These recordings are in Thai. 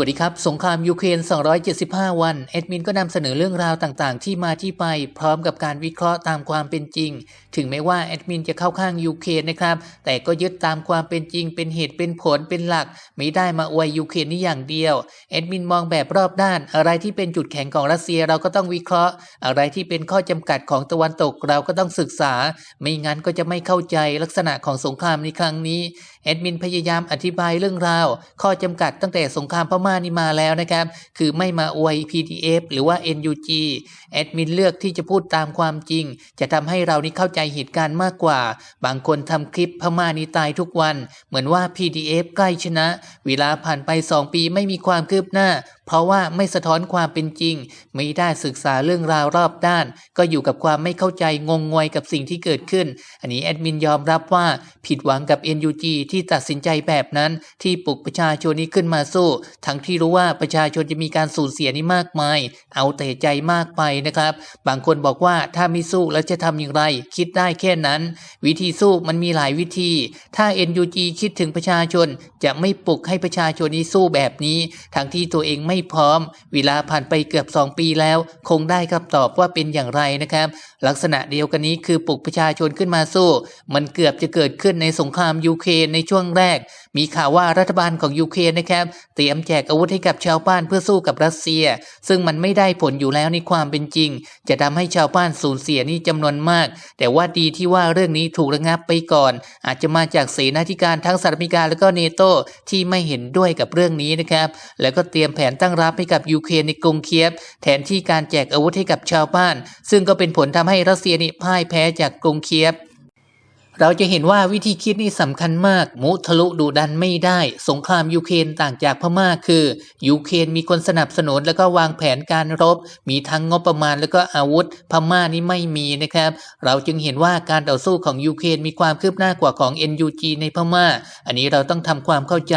วัสดีครับ สงครามยูเครน 275 วันแอดมินก็นำเสนอเรื่องราวต่างๆ ที่มาที่ไป พร้อมกับการวิเคราะห์ตามความเป็นจริง ถึงแม้ว่าแอดมินจะเข้าข้างยูเครนนะครับ แต่ก็ยึดตามความเป็นจริง เป็นเหตุเป็นผลเป็นหลัก ไม่ได้มาอวยยูเครนนี่อย่างเดียวแอดมินมองแบบรอบด้าน อะไรที่เป็นจุดแข็งของรัสเซียเราก็ต้องวิเคราะห์ อะไรที่เป็นข้อจำกัดของตะวันตกเราก็ต้องศึกษา ไม่งั้นก็จะไม่เข้าใจลักษณะของสงครามในครั้งนี้แอดมินพยายามอธิบายเรื่องราว ข้อจำกัดตั้งแต่สงครามพม่าานี่มาแล้วนะครับ คือไม่มาอวย PDF หรือว่า NUG แอดมินเลือกที่จะพูดตามความจริง จะทำให้เรานี่เข้าใจเหตุการณ์มากกว่า บางคนทำคลิปพม่านี่ตายทุกวัน เหมือนว่า PDF ใกล้ชนะ เวลาผ่านไป 2 ปีไม่มีความคืบหน้า เพราะว่าไม่สะท้อนความเป็นจริง ไม่ได้ศึกษาเรื่องราวรอบด้าน ก็อยู่กับความไม่เข้าใจงงงวยกับสิ่งที่เกิดขึ้น อันนี้แอดมินยอมรับว่าผิดหวังกับ NUG ที่ตัดสินใจแบบนั้น ที่ปลุกประชาชนนี้ขึ้นมาสู้ ทั้งที่รู้ว่าประชาชนจะมีการสูญเสียนี่มากมาย เอาแต่ใจมากไปนะครับ บางคนบอกว่าถ้าไม่สู้แล้วจะทำอย่างไร คิดได้แค่นั้น วิธีสู้มันมีหลายวิธี ถ้า NUG คิดถึงประชาชนจะไม่ปลุกให้ประชาชนนี้สู้แบบนี้ ทั้งที่ตัวเองไม่พร้อม เวลาผ่านไปเกือบ 2 ปีแล้ว คงได้คำตอบว่าเป็นอย่างไรนะครับ ลักษณะเดียวกันนี้คือปลุกประชาชนขึ้นมาสู้ มันเกือบจะเกิดขึ้นในสงครามยูเครนในช่วงแรก มีข่าวว่ารัฐบาลของยูเครนนะครับ เตรียมแจกอาวุธให้กับชาวบ้านเพื่อสู้กับรัสเซีย ซึ่งมันไม่ได้ผลอยู่แล้วในความเป็นจริง จะทำให้ชาวบ้านสูญเสียนี่จำนวนมาก แต่ว่าดีที่ว่าเรื่องนี้ถูกระงับไปก่อน อาจจะมาจากเสนาธิการทั้งสหรัฐอเมริกาและก็เนโตที่ไม่เห็นด้วยกับเรื่องนี้นะครับ แล้วก็เตรียมแผนตั้งรับให้กับยูเครนในกรุงเคียฟแทนที่การแจกอาวุธให้กับชาวบ้าน ซึ่งก็เป็นผลทำให้รัสเซียนี่พ่ายแพ้จากกรุงเคียฟ เราจะเห็นว่าวิธีคิดนี่สำคัญมาก มุทะลุดุดันไม่ได้ สงครามยูเครนต่างจากพม่าคือยูเครนมีคนสนับสนุนแล้วก็วางแผนการรบ มีทั้งงบประมาณแล้วก็อาวุธ พม่านี่ไม่มีนะครับ เราจึงเห็นว่าการต่อสู้ของยูเครนมีความคืบหน้ากว่าของ NUG ในพม่า อันนี้เราต้องทำความเข้าใจ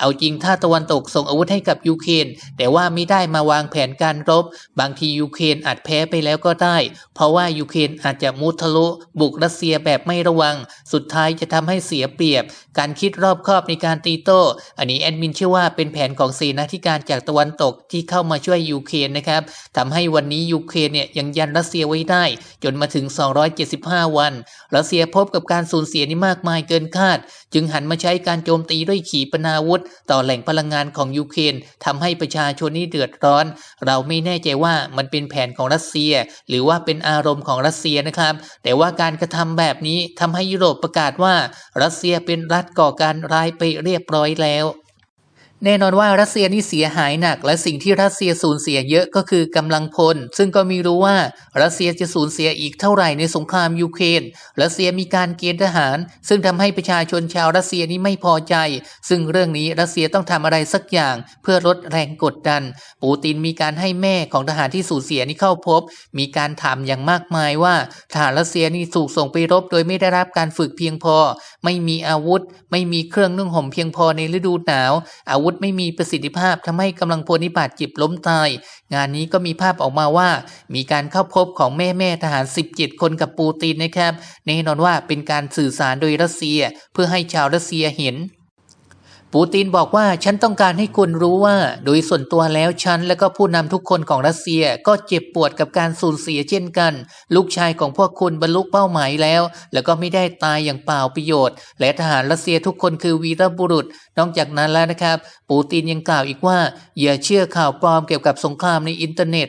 เอาจริงถ้าตะวันตกส่งอาวุธให้กับยูเครนแต่ว่าไม่ได้มาวางแผนการรบ บางทียูเครนอาจแพ้ไปแล้วก็ได้ เพราะว่ายูเครนอาจจะมุทะลุบุกรัสเซียแบบไม่ระวังสุดท้ายจะทำให้เสียเปรียบ การคิดรอบคอบในการตีโต้ อันนี้แอดมินเชื่อว่าเป็นแผนของเสนาธิการจากตะวันตกที่เข้ามาช่วยยูเครนนะครับทำให้วันนี้ยูเครนเนี่ยยังยันรัสเซียไว้ได้ จนมาถึง 275 วัน รัสเซียพบกับการสูญเสียนี่มากมายเกินคาด จึงหันมาใช้การโจมตีด้วยขีปนาวุธ ต่อแหล่งพลังงานของยูเครนทำให้ประชาชนนี่เดือดร้อน เราไม่แน่ใจว่ามันเป็นแผนของรัสเซีย หรือว่าเป็นอารมณ์ของรัสเซียนะครับ แต่ว่าการกระทำแบบนี้ทำให้ยุโรปประกาศว่า รัสเซียเป็นรัฐก่อการร้ายไปเรียบร้อยแล้ว แน่นอนว่ารัสเซียนี่เสียหายหนัก และสิ่งที่รัสเซียสูญเสียเยอะก็คือกำลังพล ซึ่งก็ม่รู้ว่ารัสเซียจะสูญเสียอีกเท่าไหร่ในสงครามยูเครนรัสเซียมีการเกณฑ์ทหาร ซึ่งทำให้ประชาชนชาวรัสเซียนี้ไม่พอใจ ซึ่งเรื่องนี้รัสเซียต้องทำอะไรสักอย่าง เพื่อลดแรงกดดัน ปูตินมีการให้แม่ของทหารที่สูญเสียนี้เข้าพบ มีการถามอย่างมากมายว่าทหารรัสเซียนี่ถูกส่งไปรบ โดยไม่ได้รับการฝึกเพียงพอ ไม่มีอาวุธ ไม่มีเครื่องนึ่งห่มเพียงพอในฤดูหนาวอาวุธไม่มีประสิทธิภาพทำให้กำลังพลนิบาดเจ็บล้มตาย งานนี้ก็มีภาพออกมาว่า มีการเข้าพบของแม่แม่ทหาร 17 คนกับปูตินนะครับแน่นอนว่าเป็นการสื่อสารโดยรัสเซีย เพื่อให้ชาวรัสเซียเห็น ปูตินบอกว่าฉันต้องการให้คุณรู้ว่า โดยส่วนตัวแล้วฉัน และก็ผู้นำทุกคนของรัสเซียก็เจ็บปวดกับการสูญเสียเช่นกัน ลูกชายของพวกคุณบรรลุเป้าหมายแล้ว แล้วก็ไม่ได้ตายอย่างเปล่าประโยชน์ และทหารรัสเซียทุกคนคือวีรบุรุษ นอกจากนั้นแล้วนะครับ ปูตินยังกล่าวอีกว่า อย่าเชื่อข่าวปลอมเกี่ยวกับสงครามในอินเทอร์เน็ต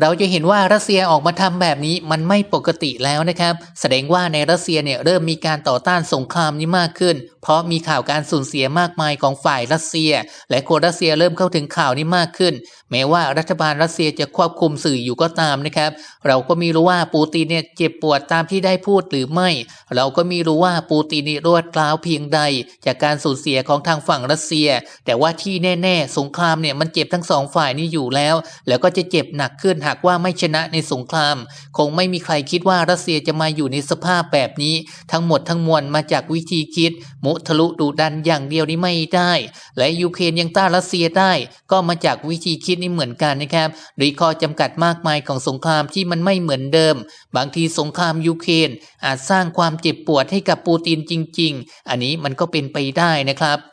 เราจะเห็นว่ารัสเซียออกมาทำแบบนี้มันไม่ปกติแล้วนะครับ แสดงว่าในรัสเซียเนี่ยเริ่มมีการต่อต้านสงครามนี้มากขึ้น เพราะมีข่าวการสูญเสียมากมายของฝ่ายรัสเซีย และคนรัสเซียเริ่มเข้าถึงข่าวนี้มากขึ้น แม้ว่ารัฐบาลรัสเซียจะควบคุมสื่ออยู่ก็ตามนะครับ เราก็ไม่รู้ว่าปูตินเนี่ยเจ็บปวดตามที่ได้พูดหรือไม่ เราก็ไม่รู้ว่าปูตินนี่รวดร้าวเพียงใด จากการสูญเสียของทางฝั่งรัสเซีย แต่ว่าที่แน่ ๆ สงครามเนี่ยมันเจ็บทั้งสองฝ่ายนี้อยู่แล้ว แล้วก็จะเจ็บหนักขึ้นหากว่าไม่ชนะในสงคราม คงไม่มีใครคิดว่ารัสเซียจะมาอยู่ในสภาพแบบนี้ ทั้งหมดทั้งมวลมาจากวิธีคิด มุทะลุดุดันอย่างเดียวนี้ไม่ได้ และยูเครนยังต้านรัสเซียได้ ก็มาจากวิธีคิดนี้เหมือนกันนะครับโดยข้อจำกัดมากมายของสงครามที่มันไม่เหมือนเดิม บางทีสงครามยูเครนอาจสร้างความเจ็บปวดให้กับปูตินจริง ๆ อันนี้มันก็เป็นไปได้นะครับ